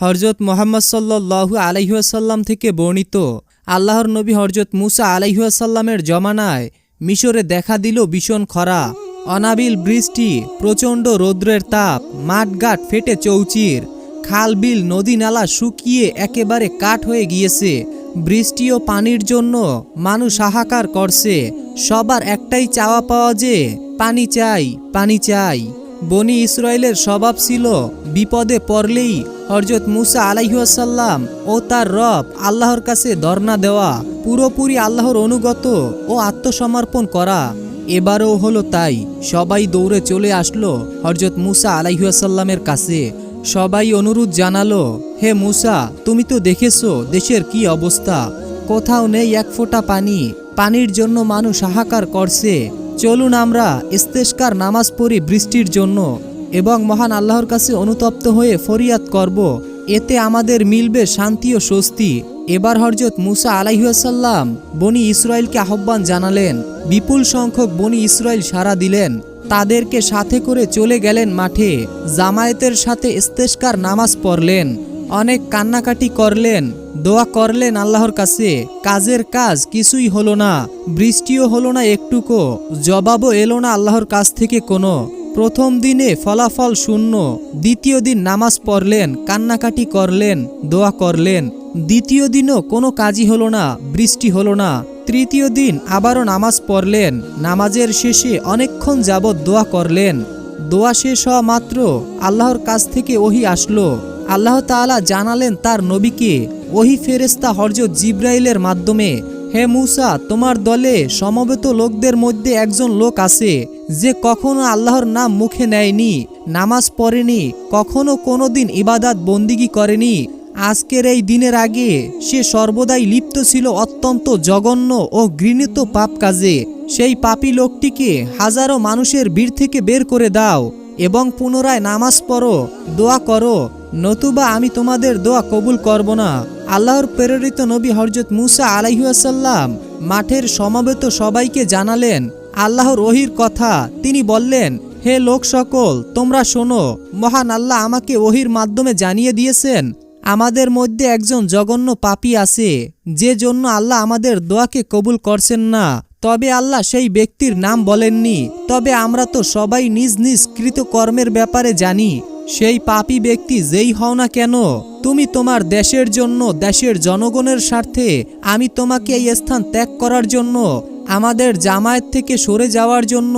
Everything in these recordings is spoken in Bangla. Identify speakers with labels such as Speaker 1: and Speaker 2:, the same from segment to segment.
Speaker 1: হরজত মোহাম্মদ সাল্লাহু আলহিহাসাল্লাম থেকে বর্ণিত। আল্লাহর নবী হরজত মুসা আলহিহাসাল্লামের জমানায় মিশরে দেখা দিল ভীষণ খরা, অনাবিল বৃষ্টি, প্রচণ্ড রৌদ্রের তাপ, মাঠঘাট ফেটে চৌচির খাল বিল নদী নালা শুকিয়ে একেবারে কাঠ হয়ে গিয়েছে। বৃষ্টি ও পানির জন্য মানুষ হাহাকার করছে। সবার একটাই চাওয়া পাওয়া যে, পানি চাই পানি চাই। বনি ইসরায়েলের স্বভাব ছিল, বিপদে পড়লেই হরজত মুসা আলাইহাসাল্লাম ও তার রব আল্লাহর কাছে ধর্ণা দেওয়া, পুরোপুরি আল্লাহর অনুগত ও আত্মসমর্পণ করা। এবারও হলো তাই, সবাই দৌড়ে চলে আসলো হরজত মুসা আলাইহাসাল্লামের কাছে। সবাই অনুরোধ জানালো, হে মুসা, তুমি তো দেখেছ দেশের কি অবস্থা? কোথাও নেই এক ফোঁটা পানি, পানির জন্য মানুষ হাহাকার করছে। চলুন আমরা ইস্তেস্কার নামাজ পড়ি বৃষ্টির জন্য এবং মহান আল্লাহর কাছে অনুতপ্ত হয়ে ফরিয়াদ করব। এতে আমাদের মিলবে শান্তি ও স্বস্তি। এবার হরজত মুসা আলাইহাসাল্লাম বনি ইসরায়েলকে আহ্বান জানালেন, বিপুল সংখ্যক বনি ইসরায়েল সাড়া দিলেন। তাদেরকে সাথে করে চলে গেলেন মাঠে, জামায়াতের সাথে ইস্তেস্কার নামাজ পড়লেন। অনেক কান্নাকাটি করলেন, দোয়া করলেন আল্লাহর কাছে, কাজের কাজ কিছুই হলো না, বৃষ্টিও হলো না একটুকো, জবাবও এলো না আল্লাহর কাছ থেকে কোনো। প্রথম দিনে ফলাফল শূন্য, দ্বিতীয় দিন নামাজ পড়লেন, কান্নাকাটি করলেন, দোয়া করলেন। দ্বিতীয় দিনও কোনো কাজই হলো না, বৃষ্টি হলো না। তৃতীয় দিন আবারও নামাজ পড়লেন, নামাজের শেষে অনেকক্ষণ যাবৎ দোয়া করলেন। দোয়া শেষ হওয়া মাত্র আল্লাহর কাছ থেকে ওহি আসলো। আল্লাহ তাআলা জানালেন তার নবীকে, ওহি ফেরেস্তা হরজত জিব্রাইলের মাধ্যমে, হে মুসা, তোমার দলে সমবেত লোকদের মধ্যে একজন লোক আছে, যে কখনো আল্লাহর নাম মুখে নেয়নি, নামাজ পড়েনি, কখনো কোনো দিন ইবাদাত বন্দিগি করেনি। আজকের এই দিনের আগে সে সর্বদাই লিপ্ত ছিল অত্যন্ত জঘন্য ও ঘৃণিত পাপ কাজে। সেই পাপী লোকটিকে হাজারো মানুষের ভিড় থেকে বের করে দাও এবং পুনরায় নামাজ পড়ো, দোয়া করো নতুবা আমি তোমাদের দোয়া কবুল করব না। আল্লাহর প্রেরিত নবী হরজত মুসা আলাইহাসাল্লাম মাঠের সমবেত সবাইকে জানালেন আল্লাহর ওহির কথা। তিনি বললেন, হে লোক সকল, তোমরা শোনো, মহান আল্লাহ আমাকে ওহির মাধ্যমে জানিয়ে দিয়েছেন, আমাদের মধ্যে একজন জঘন্য পাপী আছে, যে জন্য আল্লাহ আমাদের দোয়াকে কবুল করছেন না। তবে আল্লাহ সেই ব্যক্তির নাম বলেননি। তবে আমরা তো সবাই নিজ নিজ কৃতকর্মের ব্যাপারে জানি। সেই পাপী ব্যক্তি যেই হও না কেন, তুমি তোমার দেশের জন্য, দেশের জনগণের স্বার্থে আমি তোমাকে এই স্থান ত্যাগ করার জন্য, আমাদের জামায়াত থেকে সরে যাওয়ার জন্য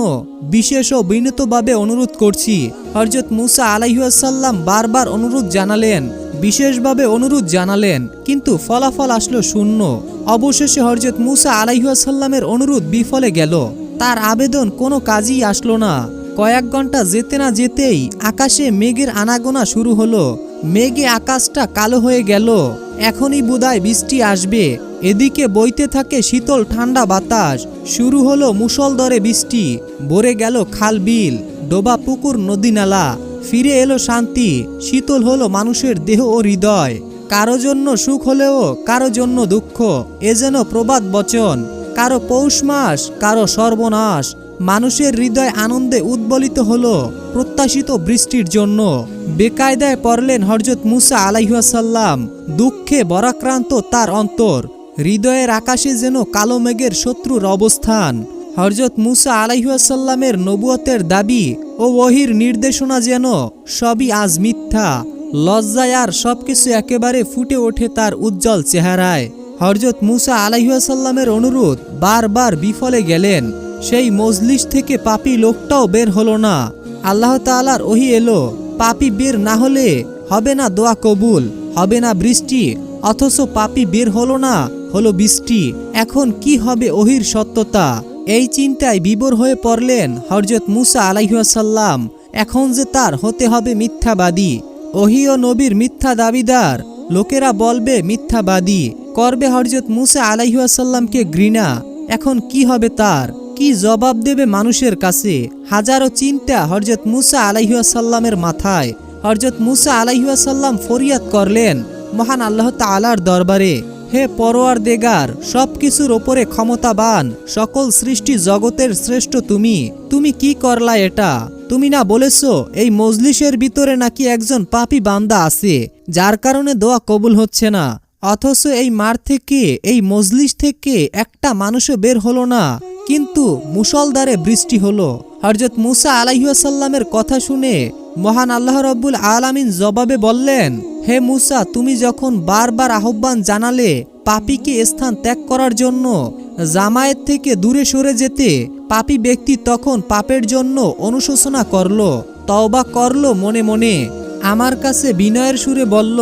Speaker 1: বিশেষ ও বিনীতভাবে অনুরোধ করছি। হরজত মুসা আলাইহাসাল্লাম বারবার অনুরোধ জানালেন, বিশেষভাবে অনুরোধ জানালেন, কিন্তু ফলাফল আসলো শূন্য। অবশেষে হরজত মুসা আলাইহাসাল্লামের অনুরোধ বিফলে গেল। তার আবেদন কোনো কাজই আসলো না। কয়েক ঘণ্টা যেতে না যেতেই আকাশে মেঘের আনাগোনা শুরু হলো। মেঘে আকাশটা কালো হয়ে গেল। এখনই বোধহয় বৃষ্টি আসবে। এদিকে বইতে থাকে শীতল ঠান্ডা বাতাস। শুরু হলো মুসলদরে বৃষ্টি। ভরে গেল খাল বিল, ডোবা পুকুর, নদী নালা। ফিরে এলো শান্তি। শীতল হলো মানুষের দেহ ও হৃদয়। কারও জন্য সুখ হলেও কারও জন্য দুঃখ। এ যেন প্রবাদ বচন। কারও পৌষ মাস, কারও সর্বনাশ। মানুষের হৃদয় আনন্দে উদ্বলিত হলো প্রত্যাশিত বৃষ্টির জন্য। বেকায়দায় পড়লেন হরজত মুসা আলাইহাসাল্লাম দুঃখে বরাক্রান্ত তার অন্তর। হৃদয়ের আকাশে যেন কালো মেঘের শত্রুর অবস্থান। হরজত মুসা আলাইহাসাল্লামের নবুয়তের দাবি ও ওহির নির্দেশনা যেন সবই আজ মিথ্যা। লজ্জায় আর সবকিছু একেবারে ফুটে ওঠে তার উজ্জ্বল চেহারায়। হরজত মুসা আলাইহাসাল্লামের অনুরোধ বারবার বিফলে গেলেন। সেই মজলিস থেকে পাপি লোকটাও বের হলো না। আল্লাহ তালার ওহি এলো, পাপি বের না হলে হবে না দোয়া কবুল, হবে না বৃষ্টি, অথচ পাপি বের হলো না, হলো বৃষ্টি। এখন কি হবে ওহির সত্যতা? এই চিন্তায় বিবর হয়ে পড়লেন হরজত মুসা আলাইহাসাল্লাম এখন যে তার হতে হবে মিথ্যাবাদী। ওহি ও নবীর মিথ্যা দাবিদার। লোকেরা বলবে, মিথ্যাবাদী। করবে হরজত মুসা আলাইহাসাল্লামকে ঘৃণা। এখন কি হবে তার? কি জবাব দেবে মানুষের কাছে? হাজারো চিন্তা হরজত মুসা আলাইহাসাল্লামের মাথায়। হরজত মুসা আলাইহাসাল্লাম ফরিয়াদ করলেন, মহান আল্লাহ তালার দরবারে, হে পরোয়ার দেগার সব কিছুর ওপরে ক্ষমতাবান, সকল সৃষ্টি জগতের শ্রেষ্ঠ তুমি তুমি কি করলা এটা? তুমি না বলেছ, এই মজলিসের ভিতরে নাকি একজন পাপি বান্দা আছে, যার কারণে দোয়া কবুল হচ্ছে না। অথচ এই মার থেকে, এই মজলিস থেকে একটা মানুষও বের হলো না। কিন্তু মুসলদারে বৃষ্টি হলো। হরজত মুসা আলাইসাল্লামের কথা শুনে মহান আল্লাহ রব্বুল আলামিন জবাবে বললেন, হে মুসা, তুমি যখন বারবার আহ্বান জানালে পাপিকে স্থান ত্যাগ করার জন্য জামায়াত থেকে দূরে সরে যেতে, পাপী ব্যক্তি তখন পাপের জন্য অনুশোচনা করল, তওবা করল মনে মনে, আমার কাছে বিনয়ের সুরে বলল,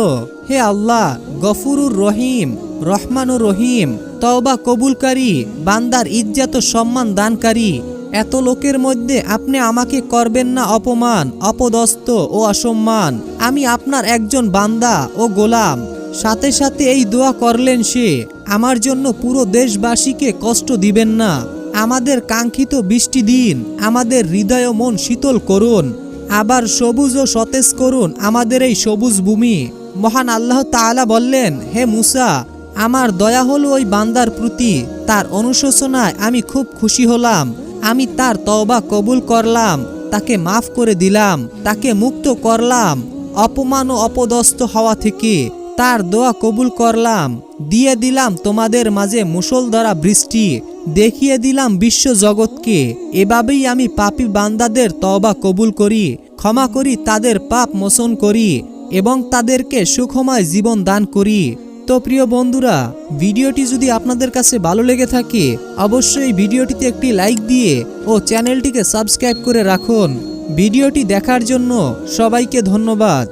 Speaker 1: হে আল্লাহ, গফুরুর রহিম, রহমানুর রহিম তওবা কবুলকারী, বান্দার ইজ্জাত সম্মান দানকারী, এত লোকের মধ্যে আপনি আমাকে করবেন না অপমান অপদস্ত ও অসম্মান। আমি আপনার একজন বান্দা ও গোলাম। সাথে সাথে এই দোয়া করলেন সে, আমার জন্য পুরো দেশবাসীকে কষ্ট দিবেন না। আমাদের কাঙ্ক্ষিত বৃষ্টি দিন, আমাদের হৃদয় মন শীতল করুন। আবার সবুজ ও সতেজ করুন আমাদের এই সবুজ ভূমি। মহান আল্লাহ তাআলা বললেন, হে মুসা আমার দয়া হলো ওই বান্দার প্রতি, তার অনুশোচনায় আমি খুব খুশি হলাম, আমি তার তওবা কবুল করলাম, তাকে মাফ করে দিলাম, তাকে মুক্ত করলাম, অপমান ও অপদস্থ হওয়া থেকে তার দোয়া কবুল করলাম, দিয়ে দিলাম তোমাদের মাঝে মুসলধারা বৃষ্টি, দেখিয়ে দিলাম বিশ্ব জগৎকে, এভাবেই আমি পাপী বান্দাদের তওবা কবুল করি, ক্ষমা করি তাদের পাপ মোচন করি, এবং তাদেরকে সুখময় জীবন দান করি। তো প্রিয় বন্ধুরা, ভিডিওটি যদি আপনাদের কাছে ভালো লেগে থাকে, অবশ্যই ভিডিওটিতে একটি লাইক দিয়ে ও চ্যানেলটিকে সাবস্ক্রাইব করে রাখুন। ভিডিওটি দেখার জন্য সবাইকে ধন্যবাদ।